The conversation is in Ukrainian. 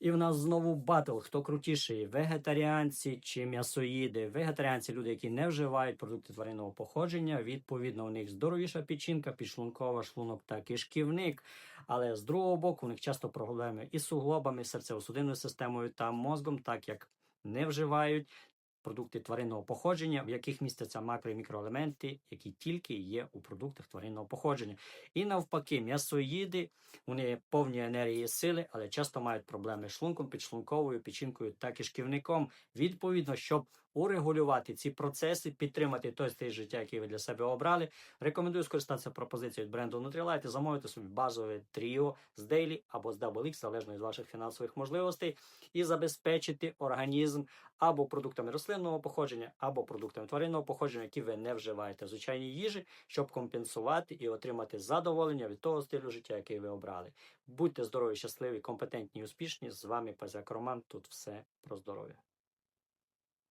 І в нас знову батл. Хто крутіший? Вегетаріанці чи м'ясоїди? Вегетаріанці люди, які не вживають продукти тваринного походження. Відповідно, у них здоровіша печінка, підшлункова, шлунок та кишківник. Але з другого боку, у них часто проблеми із суглобами, серцево-судинною системою та мозком, так як не вживають продукти тваринного походження, в яких містяться макро і мікроелементи, які тільки є у продуктах тваринного походження. І навпаки, м'ясоїди вони повні енергії сили, але часто мають проблеми з шлунком, підшлунковою, печінкою та кишківником. Відповідно, щоб урегулювати ці процеси, підтримати той стиль життя, який ви для себе обрали. Рекомендую скористатися пропозицією від бренду Nutrilite і замовити собі базове тріо з Daily або з Double X, залежно від ваших фінансових можливостей, і забезпечити організм або продуктами рослинного походження, або продуктами тваринного походження, які ви не вживаєте в звичайній їжі, щоб компенсувати і отримати задоволення від того стилю життя, який ви обрали. Будьте здорові, щасливі, компетентні і успішні. З вами Пазяк Роман. Тут все про здоров'я.